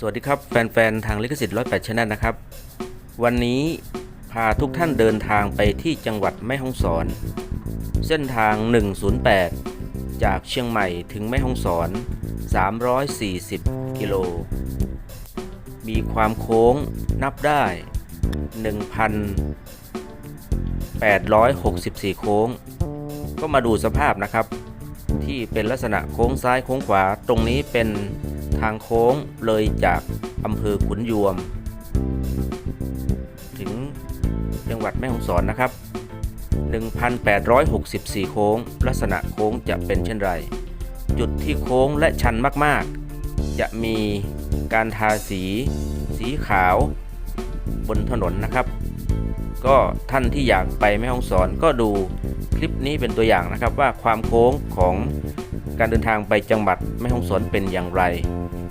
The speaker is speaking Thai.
สวัสดีครับ แฟน ๆ ทางลิขสิทธิ์108ชแนลนะครับ วันนี้พาทุกท่านเดินทางไปที่จังหวัดแม่ฮ่องสอน เส้นทาง 108 จากเชียงใหม่ถึงแม่ฮ่องสอน 340 กิโล มีความโค้งนับได้ 1,864 โค้ง ก็มาดูสภาพนะครับ ที่เป็นลักษณะโค้งซ้ายโค้งขวาตรงนี้เป็น ทางโค้งเลยจากอำเภอขุนยวม ถึงจังหวัดแม่ฮ่องสอนนะครับ 1,864 โค้ง ลักษณะโค้งจะเป็นเช่นไร จุดที่โค้งและชันมากๆ จะมีการทาสี สีขาวบนถนนนะครับ ก็ท่านที่อยากไปแม่ฮ่องสอนก็ดูคลิปนี้เป็นตัวอย่างนะครับว่าความโค้งของ การเดินทางไปจังหวัดแม่ฮ่องสอนเป็นอย่างไร